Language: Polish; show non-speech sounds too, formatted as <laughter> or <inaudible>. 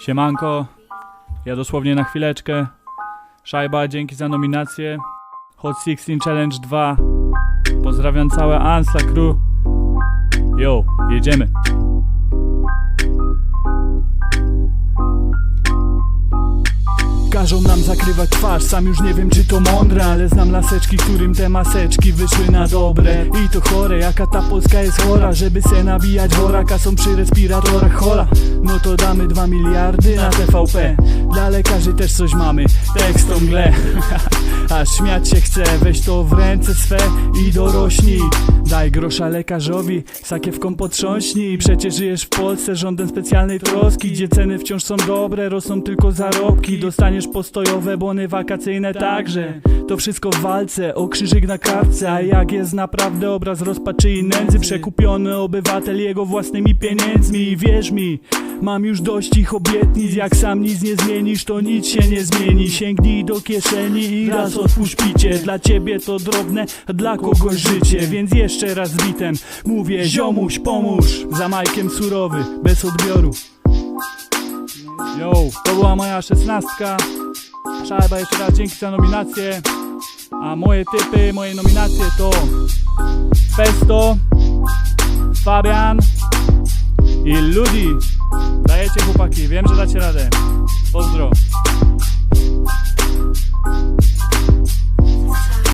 Siemanko, ja dosłownie na chwileczkę. Szajba, dzięki za nominację. Hot 16 Challenge 2. Pozdrawiam całe Ansla Crew. Yo, jedziemy. Każą nam zakrywać twarz, sam już nie wiem czy to mądre Ale znam laseczki, którym te maseczki wyszły na dobre. I to chore, jaka ta Polska jest chora. Żeby se nabijać woraka, są przy respiratorach hola. No to damy 2 miliardy na TVP Dla lekarzy też coś mamy, tekst o mgle. <laughs> Aż śmiać się chce, weź to w ręce swe i dorośnij. Daj grosza lekarzowi, sakiewką potrząśnij. Przecież żyjesz w Polsce rządem specjalnej troski Gdzie ceny wciąż są dobre, rosną tylko zarobki. Dostaniesz postojowe, bony wakacyjne także. To wszystko w walce, o krzyżyk na kartce. A jak jest naprawdę obraz rozpaczy i nędzy? Przekupiony obywatel jego własnymi pieniędzmi. I wierz mi, mam już dość ich obietnic Jak sam nic nie zmienisz, to nic się nie zmieni. Sięgnij do kieszeni i raz otwórz picie. Dla ciebie to drobne, a dla kogoś życie. Więc jeszcze raz bitem mówię Ziomuś, pomóż. Za Majkiem surowy, bez odbioru. Yo, to była moja szesnastka. Szajba, jeszcze raz dzięki za nominację. A moje typy, moje nominacje to Festo Fabian i Ludi Dajecie chłopaki, wiem, że dacie radę. Pozdro